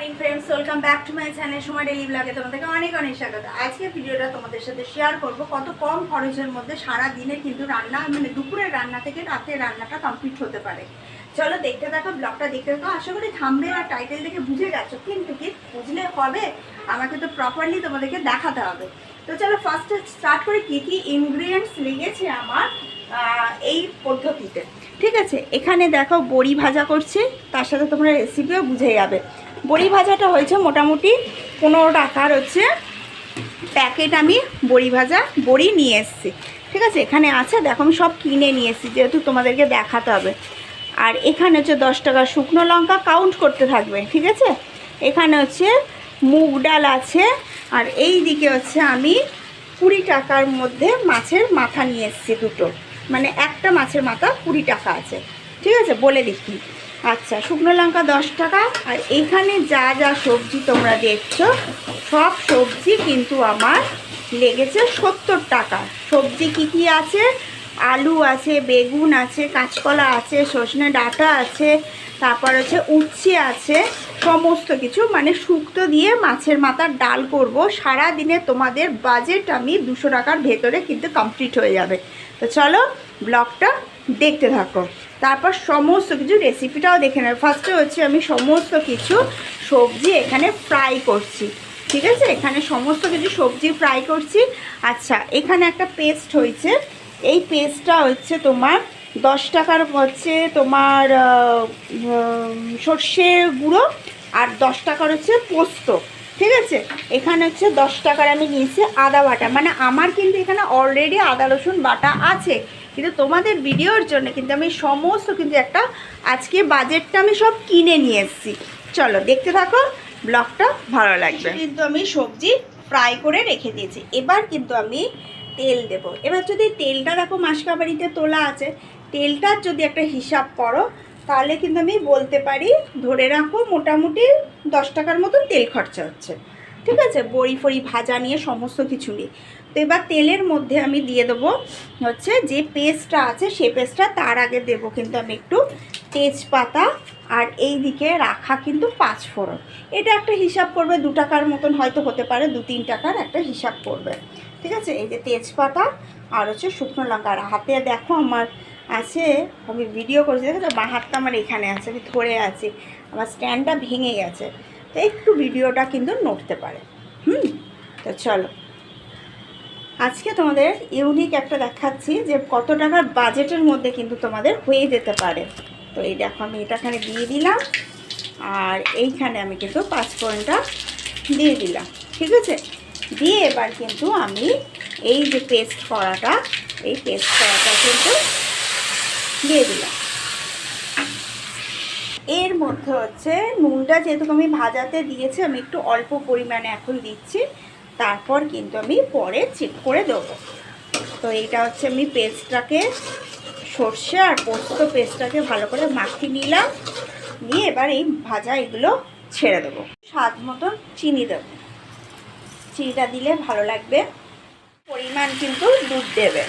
Morning friends welcome back to my channel সময় daily ব্লগে তোমাদেরকে অনেক অনেক স্বাগত। আজকে ভিডিওটা তোমাদের সাথে শেয়ার করব কত কম খরচের মধ্যে সারা দিনে কিন্তু রান্না মানে দুপুরের রান্না থেকে রাতের রান্নাটা কমপ্লিট হতে পারে। চলো দেখতে থাকো ব্লগটা দেখতে থাকো। আশা করি থামবে আর টাইটেল দেখে বুঝে গেছো, কিন্তু কি বুঝলে হবে? আমাকে তো প্রপারলি তোমাদেরকে দেখাতে হবে। তো চলো ফার্স্টে স্টার্ট করে, কী কী ইনগ্রিডিয়েন্টস লেগেছে আমার এই পদ্ধতিতে। ঠিক আছে, এখানে দেখো বড়ি ভাজা করছি, তার সাথে তোমরা রেসিপিও বুঝে যাবে। বড়ি ভাজাটা হয়েছে মোটামুটি পনেরো টাকার হচ্ছে। প্যাকেট আমি বড়ি ভাজা, বড়ি নিয়ে এসেছি। ঠিক আছে, এখানে আছে, দেখো আমি সব কিনে নিয়ে এসেছি, যেহেতু তোমাদেরকে দেখাতে হবে। আর এখানে হচ্ছে দশ টাকা শুকনো লঙ্কা কাউন্ট করতে থাকবে, ঠিক আছে? এখানে হচ্ছে মুগ ডাল আছে, আর এই দিকে হচ্ছে আমি কুড়ি টাকার মধ্যে মাছের মাথা নিয়ে এসেছি দুটো। মানে একটা মাছের মাথা কুড়ি টাকা আছে। ঠিক আছে, বলে দিচ্ছি। আচ্ছা শুকনো লঙ্কা দশ টাকা, আর এইখানে যা যা সবজি তোমরা দেখছ, সব সবজি কিন্তু আমার লেগেছে সত্তর টাকা। সবজি কি কি আছে? আলু আছে, বেগুন আছে, কাঁচকলা আছে, সজনে ডাঁটা আছে, তারপর হচ্ছে উচ্ছে আছে, সমস্ত কিছু। মানে শুক্তো দিয়ে মাছের মাথার ডাল করব। সারা দিনে তোমাদের বাজেট আমি দুশো টাকার ভেতরে কিন্তু কমপ্লিট হয়ে যাবে। তো চলো, ব্লগটা দেখতে থাকো। তারপর সমস্ত কিছু রেসিপিটাও দেখে নেবে ফার্স্টে হচ্ছে আমি সমস্ত কিছু সবজি এখানে ফ্রাই করছি। ঠিক আছে? এখানে সমস্ত কিছু সবজি ফ্রাই করছি। আচ্ছা এখানে একটা পেস্ট হয়েছে। এই পেস্টটা হচ্ছে তোমার দশ টাকার হচ্ছে তোমার সর্ষে গুঁড়ো আর দশ টাকার হচ্ছে পোস্ত। ঠিক আছে? এখানে হচ্ছে দশ টাকার আমি নিয়েছি আদা বাটা। মানে আমার কিন্তু এখানে অলরেডি আদা, রসুন বাটা আছে। কিন্তু তোমাদের ভিডিওর জন্য কিন্তু আমি সমস্ত কিন্তু একটা আজকে বাজেটটা আমি সব কিনে নিয়ে এসেছি। চলো দেখতে থাকো, ব্লগটা ভালো লাগবে। কিন্তু আমি সবজি ফ্রাই করে রেখে দিয়েছি। এবার কিন্তু আমি তেল দেব। এবার যদি তেলটা দেখো মাসকাবাড়িতে তোলা আছে তেলটার যদি একটা হিসাব করো, তাহলে কিন্তু আমি বলতে পারি, ধরে রাখো মোটামুটি দশ টাকার মতন তেল খরচা হচ্ছে। ঠিক আছে? বড়ি ফড়ি ভাজা নিয়ে সমস্ত কিছু নিয়ে। তো এবার তেলের মধ্যে আমি দিয়ে দেবো হচ্ছে যে পেস্টটা আছে সেই পেস্টটা তার আগে দেবো কিন্তু আমি একটু তেজপাতা আর এই দিকে রাখা কিন্তু পাঁচ ফোড়ন। এটা একটা হিসাব করবে, দু টাকার মতন হয়তো হতে পারে, দু তিন টাকার একটা হিসাব করবে। ঠিক আছে? এই যে তেজপাতা আর হচ্ছে শুকনো লঙ্কা। আর হাতে দেখো আমার আছে, আমি ভিডিও করছি দেখো তো হাতটা আমার এখানে আছে, আমি ধরে আছি। আমার স্ট্যান্ডটা ভেঙে গেছে। তো একটু ভিডিওটা কিন্তু নড়তে পারে। হুম? তো চলো। আজকে তোমাদের ইউনিক একটা দেখাচ্ছি যে কত টাকার বাজেটের মধ্যে কিন্তু তোমাদের হয়ে যেতে পারে। তো এই দেখো, আমি এটাখানে দিয়ে দিলাম, আর এইখানে আমি কিন্তু পাঁচফোড়নটা দিয়ে দিলাম, ঠিক আছে? দিয়ে এবার কিন্তু আমি এই যে পেস্ট করাটা, এই পেস্ট করাটা কিন্তু দিয়ে দিলাম। এর মধ্যে হচ্ছে নুনটা যেহেতু আমি ভাজাতে দিয়েছি, আমি একটু অল্প পরিমাণে এখন দিচ্ছি। তারপর কিন্তু আমি পরে চেক করে দেবো। তো এইটা হচ্ছে আমি পেস্টটাকে সর্ষে আর পোস্ত পেস্টটাকে ভালো করে মাখিয়ে নিলাম। নিয়ে এবার এই ভাজা এগুলো ছেড়ে দেবো। স্বাদ মতন চিনি দেবো। চিনিটা দিলে ভালো লাগবে। পরিমাণ কিন্তু দুধ দেবে।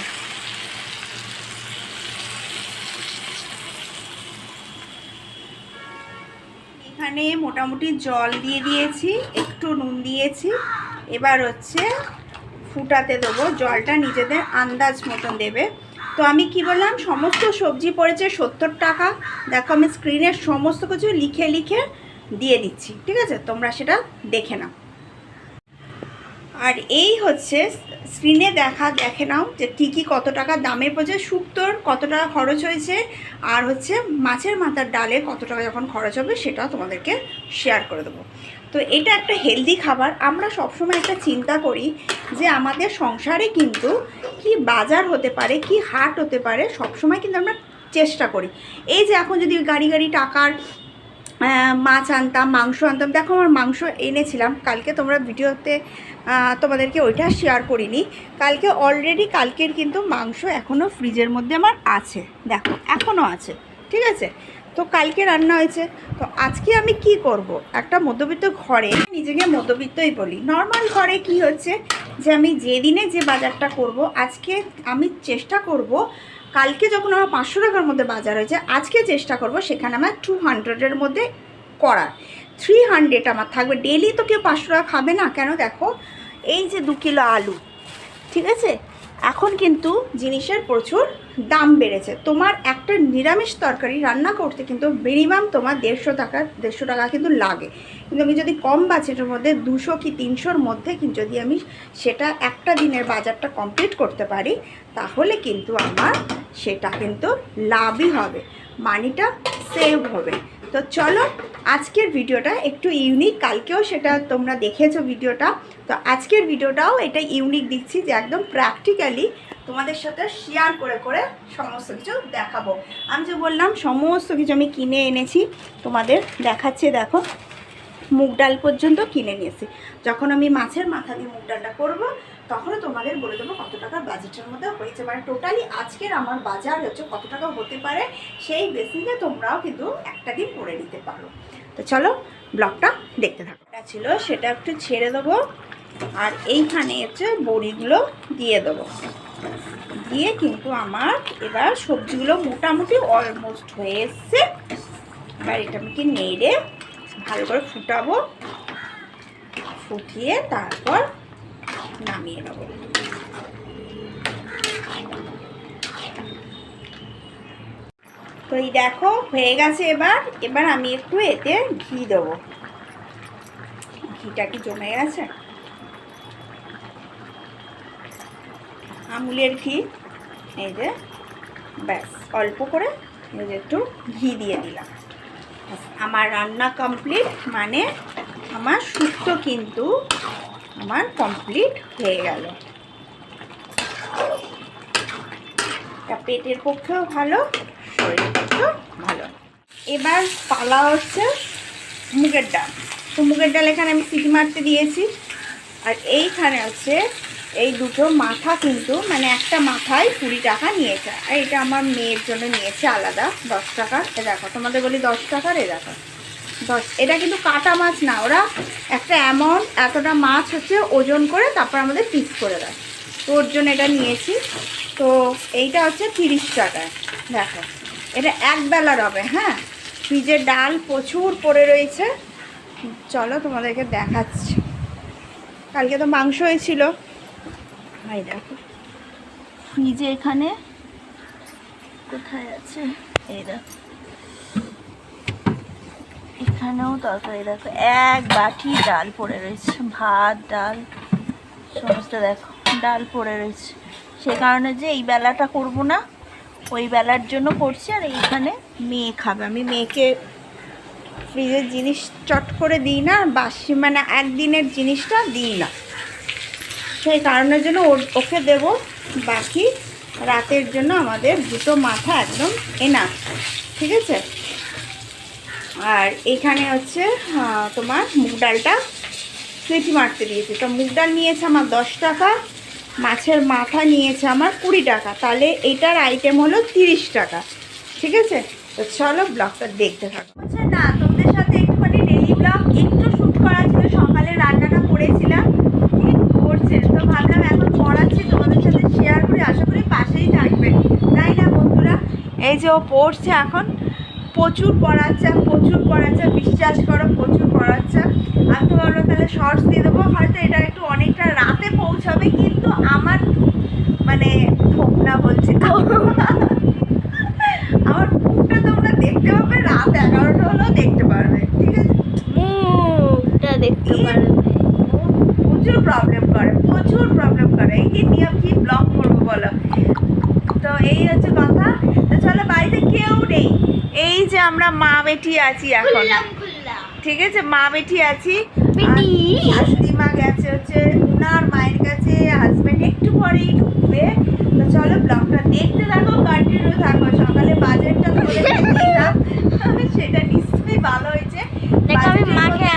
এখানে মোটামুটি জল দিয়ে দিয়েছি, একটু নুন দিয়েছি। এবার হচ্ছে ফুটাতে দেবো, জলটা নিজেদের আন্দাজ মতন দেবে। তো আমি কি বললাম, সমস্ত সবজি পড়েছে সত্তর টাকা। দেখো আমি স্ক্রিনের সমস্ত কিছু লিখে লিখে দিয়ে দিচ্ছি, ঠিক আছে? তোমরা সেটা দেখে নাও। আর এই হচ্ছে স্ক্রিনে দেখা, দেখে নাও যে কী কী কত টাকা দামে পড়ছে শুক্তোর কত টাকা খরচ হয়েছে, আর হচ্ছে মাছের মাথার ডালে কত টাকা যখন খরচ হবে সেটাও তোমাদেরকে শেয়ার করে দেবো। তো এটা একটা হেলদি খাবার। আমরা সবসময় একটা চিন্তা করি যে আমাদের সংসারে কিন্তু কি বাজার হতে পারে, কি হাট হতে পারে, সবসময় কিন্তু আমরা চেষ্টা করি। এই যে এখন যদি গাড়ি গাড়ি টাকার মাছ আনতাম, মাংস আনতাম, দেখো আমার মাংস এনেছিলাম। কালকে তোমরা ভিডিওতে তোমাদেরকে ওইটা শেয়ার করিনি। কালকে অলরেডি কালকের কিন্তু মাংস এখনও ফ্রিজের মধ্যে আমার আছে। দেখো এখনও আছে। ঠিক আছে? তো কালকে রান্না হয়েছে। তো আজকে আমি কি করব? একটা মধ্যবিত্ত ঘরে নিজেকে মধ্যবিত্তই বলি। নর্মাল ঘরে কি হচ্ছে যে আমি যেদিনে যে বাজারটা করব, আজকে আমি চেষ্টা করব, কালকে যখন আমার পাঁচশো টাকার মধ্যে বাজার হয়েছে, আজকে চেষ্টা করব সেখানে আমার টু হান্ড্রেডের মধ্যে করার। থ্রি হান্ড্রেড আমার থাকবে। ডেলি তো কেউ পাঁচশো টাকা খাবে না। কেন দেখো, এই যে দু কিলো আলু, ঠিক আছে? এখন কিন্তু জিনিসের প্রচুর দাম বেড়েছে। তোমার একটা নিরামিষ তরকারি রান্না করতে কিন্তু মিনিমাম তোমার দেড়শো টাকা দেড়শো টাকা কিন্তু লাগে। কিন্তু আমি যদি কম বাজেটের মধ্যে, দুশো কি তিনশোর মধ্যে কিন্তু যদি আমি সেটা একটা দিনের বাজারটা কমপ্লিট করতে পারি, তাহলে কিন্তু আমার সেটা কিন্তু লাভই হবে। মানিটা সেভ হবে। তো চলো, আজকের ভিডিওটা একটু ইউনিক কালকেও সেটা তোমরা দেখেছ ভিডিওটা। তো আজকের ভিডিওটাও এটা ইউনিক দিচ্ছি যে একদম প্র্যাকটিক্যালি তোমাদের সাথে শেয়ার করে করে সমস্ত কিছু দেখাবো। আমি যে বললাম, সমস্ত কিছু আমি কিনে এনেছি, তোমাদের দেখাচ্ছে, দেখো। মুগ ডাল পর্যন্ত কিনে নিয়েছি। যখন আমি মাছের মাথা দিয়ে মুগ ডালটা করব, তখনও তোমাদের বলে দেবো কত টাকা বাজেটের মধ্যে হয়েছে। মানে টোটালি আজকের আমার বাজার হচ্ছে কত টাকা হতে পারে, সেই বেসিসে তোমরাও কিন্তু একটা দিন করে নিতে পারো। তো চলো ব্লগটা দেখতে থাকো। এটা ছিল সেটা একটু ছেড়ে দেবো, আর এইখানে হচ্ছে বড়িগুলো দিয়ে দেবো। দিয়ে কিন্তু আমার এবার সবজিগুলো মোটামুটি অলমোস্ট হয়ে এসছে। এবার এটা আমাকে নেড়ে ভালো করে ফুটাবো, ফুটিয়ে তারপর নামিয়ে নেব। তো এই দেখো, হয়ে গেছে এবার। এবার আমি একটু এতে ঘি দেবো। ঘিটা কি জমে গেছে? আমুলের ঘি। এই যে, ব্যাস, অল্প করে এই যে একটু ঘি দিয়ে দিলাম। আমার রান্না কমপ্লিট মানে আমার সুস্থ কিন্তু আমার কমপ্লিট হয়ে গেল। পেটের পক্ষেও ভালো, শরীরের পক্ষেও ভালো। এবার পালা হচ্ছে মুগের ডাল। তো মুগের ডাল এখানে আমি সিটি মারতে দিয়েছি। আর এইখানে হচ্ছে এই দুটো মাথা কিন্তু মানে একটা মাথায় কুড়ি টাকা নিয়েছে। আর এটা আমার মেয়ের জন্য নিয়েছে আলাদা, দশ টাকা। এ দেখো, তোমাদের বলি দশ টাকার, এ দেখো। দশ, এটা কিন্তু কাটা মাছ না, ওরা একটা অ্যামাউন্ট এতটা মাছ হচ্ছে ওজন করে তারপর আমাদের পিস করে দেয়। তো ওর জন্য এটা নিয়েছি, তো এইটা হচ্ছে তিরিশ টাকায়। দেখো, এটা এক বেলার হবে হ্যাঁ? ফ্রিজের ডাল প্রচুর পড়ে রয়েছে। চলো তোমাদেরকে দেখাচ্ছি। কালকে তো মাংস হয়েছিল এই দেখো। ফ্রিজে এখানে কোথায় আছে? এই দেখো। এখানেও তরকারি দেখো। এক বাটি ডাল পড়ে রয়েছে ভাত ডাল সমস্ত দেখো ডাল পড়ে রয়েছে। সে কারণে যে এই বেলাটা করব না ওই বেলার জন্য করছি আর এইখানে মেয়ে খাবে। আমি মেয়েকে ফ্রিজের জিনিস চট করে দিই না বাসি মানে একদিনের জিনিসটা দিই না। সেই কারণের জন্য ওর, ওকে দেব। বাকি রাতের জন্য আমাদের দুটো মাথা একদম এনা ঠিক আছে? আর এখানে হচ্ছে তোমার মুগ ডালটা সিটি মারতে দিয়েছি। তো মুগ ডাল নিয়েছে আমার দশ টাকা, মাছের মাথা নিয়েছে আমার কুড়ি টাকা। তাহলে এটার আইটেম হলো তিরিশ টাকা, ঠিক আছে? তো চলো ব্লগটা দেখতে থাকো। আচ্ছা না তোমাদের সাথে একটুখানি ডেলি ব্লগ একটু শ্যুট করা ছিল সকালে রান্নাটা করেছিলাম ঠিক করছে তো ভাবলাম এখন পড়াচ্ছি তোমাদের সাথে শেয়ার করে আশা করি পাশেই থাকবে তাই না বন্ধুরা এই যে ও পড়ছে এখন প্রচুর পড়াচ্ছে প্রচুর পড়াচ্ছে বিশ্বাস করো প্রচুর পড়াচ্ছে। আমি তো ভাবলাম তাহলে শর্টস দিয়ে দেবো হয়তো এটা একটু অনেকটা রাতে পৌঁছাবে কিন্তু আমার মানে ধোকনা বলছি তো। আমার মুখটা তোমরা দেখতে পাবে রাত এগারোটা হলেও দেখতে পারবে ঠিক আছে? মুখটা দেখতে পারবে। প্রচুর প্রবলেম করে প্রচুর প্রবলেম করে। এই যে নিয়ে কি ব্লগ করব বলো? তো এই হচ্ছে তো চলো বাড়িতে কেউ নেই। এই যে আমরা মা বেটি আছি এখন। ঠিক আছে মা বেটি আছি। শাশুড়ি মা গেছে হচ্ছে উনার মায়ের কাছে হাজবেন্ড একটু পরেই ঢুকবে। তো চলো ব্লগটা দেখতে থাকো কন্টিনিউ থাকো। সকালে বাজারটা করে সেটা নিশ্চয়ই ভালো হয়েছে। আমি মাকে